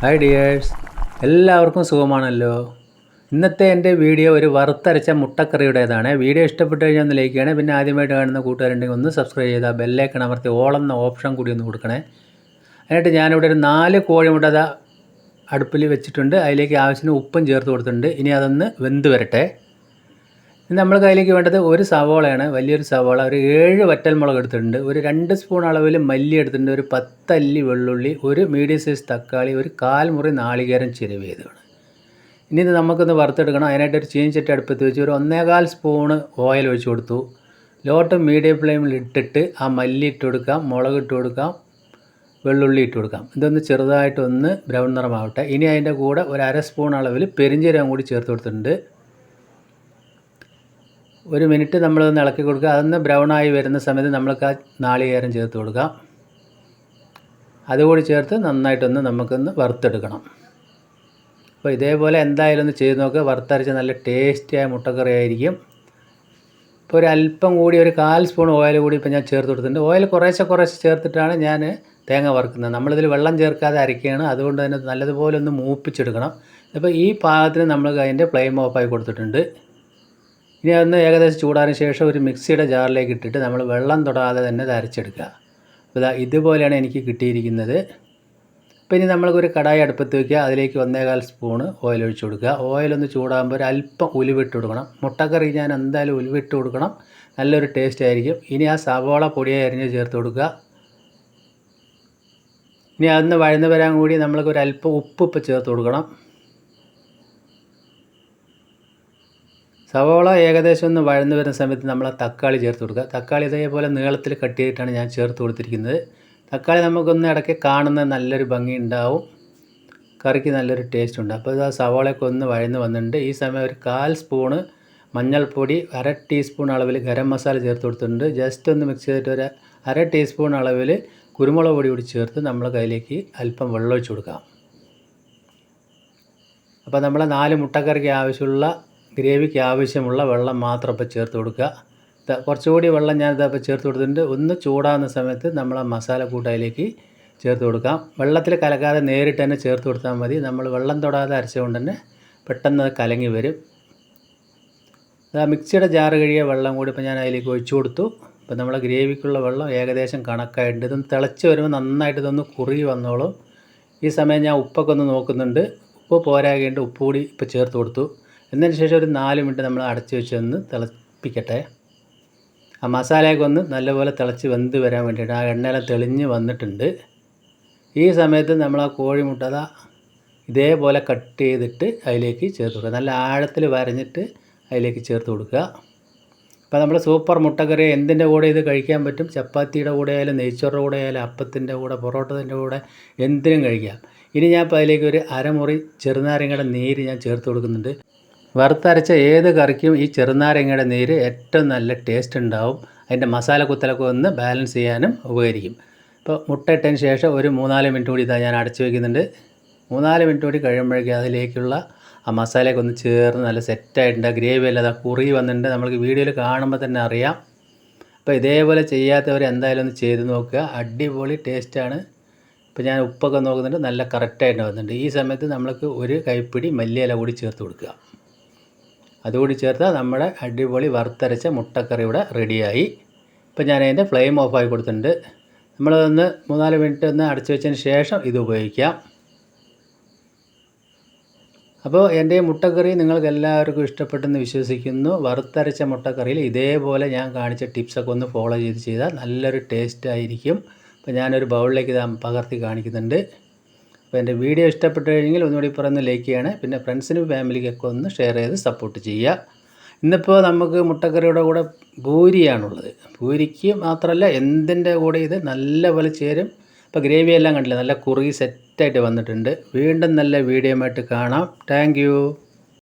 Hi dears എല്ലാവർക്കും സുഖമാണല്ലോ. ഇന്നത്തെ എന്റെ വീഡിയോ ഒരു വറുത്തരച്ച മുട്ടക്കറിയുടേതാണ്. വീഡിയോ ഇഷ്ടപ്പെട്ട് കഴിഞ്ഞാൽ ഒന്ന് ലൈക്ക് ചെയ്യണേ. പിന്നെ ആദ്യമായിട്ട് കാണുന്ന കൂട്ടുകാരുണ്ടെങ്കിൽ ഒന്ന് സബ്സ്ക്രൈബ് ചെയ്താൽ ബെല്ലേക്കൺ അമർത്തി ഓളെന്ന ഓപ്ഷൻ കൂടി ഒന്ന് കൊടുക്കണേ. എന്നിട്ട് ഞാനിവിടെ ഒരു നാല് കോഴിമുട്ട അടുപ്പിൽ വെച്ചിട്ടുണ്ട്. അതിലേക്ക് ആവശ്യത്തിന് ഉപ്പും ചേർത്ത് കൊടുത്തിട്ടുണ്ട്. ഇനി അതൊന്ന് വെന്ത് വരട്ടെ. നമ്മൾ അതിലേക്ക് വേണ്ടത് ഒരു സവോളയാണ് വലിയൊരു സവോള ഒരു ഏഴ് വറ്റൽമുളക് എടുത്തിട്ടുണ്ട്. ഒരു രണ്ട് സ്പൂൺ അളവിൽ മല്ലി എടുത്തിട്ടുണ്ട് ഒരു പത്തല്ലി വെള്ളുള്ളി ഒരു മീഡിയം സൈസ് തക്കാളി ഒരു കാൽമുറി നാളികേരം ചിരവിയതാണ് ഇനി ഇത് നമുക്കൊന്ന് വറുത്തെടുക്കണം. അതിനായിട്ട് ഒരു ചീനിച്ചട്ടി അടുപ്പത്ത് വെച്ച് ഒരു ഒന്നേകാൽ സ്പൂണ് ഓയിൽ ഒഴിച്ച് കൊടുത്തു. ലോ മീഡിയം ഫ്ലെയിമിൽ ഇട്ടിട്ട് ആ മല്ലി ഇട്ട് കൊടുക്കാം മുളക് ഇട്ട് കൊടുക്കാം വെള്ളുള്ളി ഇട്ട് കൊടുക്കാം. ഇതൊന്ന് ചെറുതായിട്ടൊന്ന് ബ്രൗൺ നിറമാവട്ടെ. ഇനി അതിന്റെ കൂടെ ഒരു അര സ്പൂൺ അളവിൽ പെരിഞ്ചീരകം കൂടി ചേർത്ത് കൊടുത്തിട്ടുണ്ട്. ഒരു മിനിറ്റ് നമ്മളൊന്ന് ഇളക്കി കൊടുക്കുക. അതൊന്ന് ബ്രൗൺ ആയി വരുന്ന സമയത്ത് നമ്മൾക്ക് ആ നാളികേരം ചേർത്ത് കൊടുക്കാം അതുകൂടി ചേർത്ത് നന്നായിട്ടൊന്ന് നമുക്കൊന്ന് വറുത്തെടുക്കണം. അപ്പോൾ ഇതേപോലെ എന്തായാലും ഒന്ന് ചെയ്ത് നോക്കുക വറുത്തരച്ച് നല്ല ടേസ്റ്റിയായ മുട്ടക്കറി ആയിരിക്കും ഇപ്പോൾ ഒരു അല്പം കൂടി ഒരു കാൽ സ്പൂൺ ഓയിൽ കൂടി ഇപ്പോൾ ഞാൻ ചേർത്ത് കൊടുത്തിട്ടുണ്ട്. ഓയിൽ കുറേശ്ശെ കുറേശ്ശെ ചേർത്തിട്ടാണ് ഞാൻ തേങ്ങ വറുക്കുന്നത്. നമ്മളിതിൽ വെള്ളം ചേർക്കാതെ അരയ്ക്കുകയാണ്. അതുകൊണ്ട് തന്നെ നല്ലതുപോലെ ഒന്ന് മൂപ്പിച്ചെടുക്കണം. അപ്പോൾ ഈ പാകത്തിന് നമ്മൾ അതിന്റെ ഫ്ലെയിം ഓഫായി കൊടുത്തിട്ടുണ്ട്. ഇനി അന്ന് ഏകദേശം ചൂടാറിന് ശേഷം ഒരു മിക്സിയുടെ ജാറിലേക്ക് ഇട്ടിട്ട് നമ്മൾ വെള്ളം തൊടാതെ തന്നെ അരച്ചെടുക്കുക അപ്പോൾ ഇതാ ഇതുപോലെയാണ് എനിക്ക് കിട്ടിയിരിക്കുന്നത്. അപ്പോൾ ഇനി നമ്മൾക്കൊരു കടായി അടുപ്പത്ത് വയ്ക്കുക അതിലേക്ക് ഒന്നേകാൽ സ്പൂണ് ഓയിൽ ഒഴിച്ചു കൊടുക്കുക. ഓയിലൊന്ന് ചൂടാകുമ്പോൾ ഒരു അല്പം ഉലുവിട്ട് കൊടുക്കണം. മുട്ടക്കറി ഞാൻ എന്തായാലും ഉലുവിട്ട് കൊടുക്കണം. നല്ലൊരു ടേസ്റ്റ് ആയിരിക്കും. ഇനി ആ സവോള പൊടിയായി അരിഞ്ഞ് ചേർത്ത് കൊടുക്കുക. ഇനി അതൊന്ന് വഴന്ന് വരാൻ കൂടി നമ്മൾക്ക് ഒരു അല്പം ഉപ്പ് ഇപ്പോൾ ചേർത്ത് കൊടുക്കണം. സവോള ഏകദേശം ഒന്ന് വഴന്നു വരുന്ന സമയത്ത് നമ്മൾ തക്കാളി ചേർത്ത് കൊടുക്കുക. തക്കാളി ഇതേപോലെ നീളത്തിൽ കട്ട് ചെയ്തിട്ടാണ് ഞാൻ ചേർത്ത് കൊടുത്തിരിക്കുന്നത്. തക്കാളി നമുക്കൊന്ന് ഇടയ്ക്ക് കാണുന്ന നല്ലൊരു ഭംഗി ഉണ്ടാവും. കറിക്ക് നല്ലൊരു ടേസ്റ്റ് ഉണ്ട്. അപ്പോൾ ആ സവോളയൊക്കെ ഒന്ന് വഴന്ന് വന്നിട്ടുണ്ട്. ഈ സമയം ഒരു കാൽ സ്പൂണ് മഞ്ഞൾപ്പൊടി അര ടീസ്പൂൺ അളവിൽ ഗരം മസാല ചേർത്ത് കൊടുത്തിട്ടുണ്ട്. ജസ്റ്റ് ഒന്ന് മിക്സ് ചെയ്തിട്ട് ഒരു അര ടീസ്പൂൺ അളവിൽ കുരുമുളക് പൊടി കൂടി ചേർത്ത് നമ്മൾ കയ്യിലേക്ക് അല്പം വെള്ളമൊഴിച്ച് കൊടുക്കാം. അപ്പോൾ നമ്മൾ നാല് മുട്ടക്കറിക്ക് ആവശ്യമുള്ള ഗ്രേവിക്ക് ആവശ്യമുള്ള വെള്ളം മാത്രം ഇപ്പോൾ ചേർത്ത് കൊടുക്കുക. കുറച്ചുകൂടി വെള്ളം ഞാൻ ഇപ്പോൾ ചേർത്ത് കൊടുത്തിട്ടുണ്ട്. ഒന്ന് ചൂടാകുന്ന സമയത്ത് നമ്മൾ ആ മസാല കൂട്ടായിലേക്ക് ചേർത്ത് കൊടുക്കാം. വെള്ളത്തിൽ കലക്കാതെ നേരിട്ട് തന്നെ ചേർത്ത് കൊടുത്താൽ മതി. നമ്മൾ വെള്ളം തൊടാതെ അരച്ചുകൊണ്ട് തന്നെ പെട്ടെന്ന് അത് കലങ്ങി വരും. മിക്സിയുടെ ജാറ് കഴിയ വെള്ളം കൂടി ഇപ്പോൾ ഞാൻ അതിലേക്ക് ഒഴിച്ചു കൊടുത്തു. ഇപ്പോൾ നമ്മളെ ഗ്രേവിക്കുള്ള വെള്ളം ഏകദേശം കണക്കായിട്ടുണ്ട്. ഇതൊന്ന് തിളച്ച് വരുമ്പോൾ നന്നായിട്ട് ഇതൊന്ന് കുറുകി വന്നോളും. ഈ സമയം ഞാൻ ഉപ്പൊക്കെ ഒന്ന് നോക്കുന്നുണ്ട്. ഉപ്പ് പോരാകേണ്ട ഉപ്പ് കൂടി ഇപ്പോൾ ചേർത്ത് കൊടുത്തു. എന്നതിന് ശേഷം ഒരു നാല് മിനിറ്റ് നമ്മൾ അടച്ചു വെച്ച് ഒന്ന് തിളപ്പിക്കട്ടെ. ആ മസാലയൊക്കെ ഒന്ന് നല്ലപോലെ തിളച്ച് വെന്ത് വരാൻ വേണ്ടിയിട്ട് ആ എണ്ണയെല്ലാം തെളിഞ്ഞ് വന്നിട്ടുണ്ട്. ഈ സമയത്ത് നമ്മൾ ആ കോഴിമുട്ട അതാ ഇതേപോലെ കട്ട് ചെയ്തിട്ട് അതിലേക്ക് ചേർത്ത് കൊടുക്കുക. നല്ല ആഴത്തിൽ വരഞ്ഞിട്ട് അതിലേക്ക് ചേർത്ത് കൊടുക്കുക. അപ്പോൾ നമ്മൾ സൂപ്പർ മുട്ടക്കറി എന്തിന്റെ കൂടെ ഇത് കഴിക്കാൻ പറ്റും? ചപ്പാത്തിയുടെ കൂടെ ആയാലും നെയ്ച്ചോറിന്റെ കൂടെ ആയാലും അപ്പത്തിന്റെ കൂടെ പൊറോട്ടത്തിന്റെ കൂടെ എന്തിനും കഴിക്കാം. ഇനി ഞാൻ ഇപ്പോൾ അതിലേക്ക് ഒരു അരമുറി ചെറുനാരങ്ങയുടെ നീര് ഞാൻ ചേർത്ത് കൊടുക്കുന്നുണ്ട്. വറുത്തരച്ച ഏത് കറിക്കും ഈ ചെറുനാരങ്ങയുടെ നീര് ഏറ്റവും നല്ല ടേസ്റ്റ് ഉണ്ടാവും. അതിന്റെ മസാല കുത്തലൊക്കെ ഒന്ന് ബാലൻസ് ചെയ്യാനും ഉപകരിക്കും. ഇപ്പോൾ മുട്ട ഇട്ടതിന് ശേഷം ഒരു മൂന്നാൽ മിനിറ്റ് കൂടി ഇതാ ഞാൻ അടച്ചു വയ്ക്കുന്നുണ്ട് മൂന്നാൽ മിനിറ്റ് കൂടി കഴിയുമ്പോഴേക്കും അതിലേക്കുള്ള ആ മസാലയൊക്കെ ഒന്ന് ചേർന്ന് നല്ല സെറ്റായിട്ടുണ്ട് ഗ്രേവി അല്ലാതെ കുറുകി വന്നിട്ടുണ്ട്. നമ്മൾക്ക് വീഡിയോയിൽ കാണുമ്പോൾ തന്നെ അറിയാം. അപ്പോൾ ഇതേപോലെ ചെയ്യാത്തവർ എന്തായാലും ഒന്ന് ചെയ്ത് നോക്കുക. അടിപൊളി ടേസ്റ്റാണ് ഇപ്പോൾ ഞാൻ ഉപ്പൊക്കെ നോക്കുന്നുണ്ട്. നല്ല കറക്റ്റായിട്ട് വന്നിട്ടുണ്ട്. ഈ സമയത്ത് നമ്മൾക്ക് ഒരു കൈപ്പിടി മല്ലിയില കൂടി ചേർത്ത് കൊടുക്കുക. അതുകൂടി ചേർത്താൽ നമ്മുടെ അടിപൊളി വറുത്തരച്ച മുട്ടക്കറി ഇവിടെ റെഡിയായി. ഇപ്പോൾ ഞാൻ അതിന്റെ ഫ്ലെയിം ആയി കൊടുത്തിട്ടുണ്ട്. നമ്മളതൊന്ന് മൂന്നാൽ മിനിറ്റ് ഒന്ന് അടച്ചു വെച്ചതിന് ശേഷം ഇത് ഉപയോഗിക്കാം. അപ്പോൾ എന്റെ മുട്ടക്കറി നിങ്ങൾക്ക് എല്ലാവർക്കും ഇഷ്ടപ്പെട്ടെന്ന് വിശ്വസിക്കുന്നു. വറുത്തരച്ച മുട്ടക്കറിയിൽ ഇതേപോലെ ഞാൻ കാണിച്ച ടിപ്സൊക്കെ ഒന്ന് ഫോളോ ചെയ്ത് ചെയ്താൽ നല്ലൊരു ടേസ്റ്റ് ആയിരിക്കും. അപ്പോൾ ഞാനൊരു ബൗളിലേക്ക് ഇത് പകർത്തി കാണിക്കുന്നുണ്ട്. അപ്പോൾ എന്റെ വീഡിയോ ഇഷ്ടപ്പെട്ടു കഴിഞ്ഞെങ്കിൽ ഒന്നുകൂടി പറയുന്ന ലൈക്ക് ചെയ്യണം. പിന്നെ ഫ്രണ്ട്സിനും ഫാമിലിക്കൊക്കെ ഒന്ന് ഷെയർ ചെയ്ത് സപ്പോർട്ട് ചെയ്യുക. ഇന്നിപ്പോൾ നമുക്ക് മുട്ടക്കറിയുടെ കൂടെ പൂരിയാണുള്ളത്. പൂരിക്ക് മാത്രമല്ല എന്തിന്റെ കൂടെ ഇത് നല്ല നല്ലപോലെ ചേരും. ഇപ്പോൾ ഗ്രേവി എല്ലാം കണ്ടില്ല നല്ല കുറുകി സെറ്റായിട്ട് വന്നിട്ടുണ്ട്. വീണ്ടും നല്ല വീഡിയോ ആയിട്ട് കാണാം. താങ്ക്